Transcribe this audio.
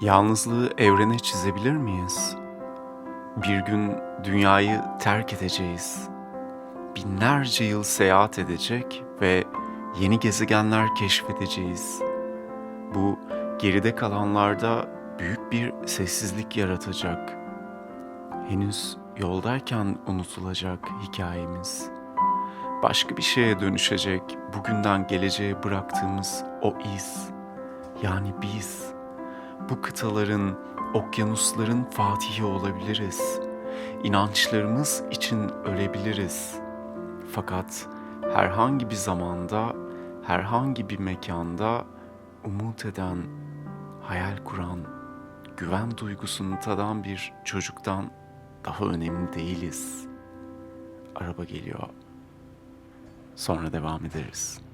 Yalnızlığı evrene çizebilir miyiz? Bir gün dünyayı terk edeceğiz. Binlerce yıl seyahat edecek ve yeni gezegenler keşfedeceğiz. Bu geride kalanlarda büyük bir sessizlik yaratacak. Henüz yoldayken unutulacak hikayemiz. Başka bir şeye dönüşecek bugünden geleceğe bıraktığımız o iz. Yani biz bu kıtaların, okyanusların fatihi olabiliriz. İnançlarımız için ölebiliriz. Fakat herhangi bir zamanda, herhangi bir mekanda umut eden, hayal kuran, güven duygusunu tadan bir çocuktan daha önemli değiliz. Araba geliyor. Sonra devam ederiz.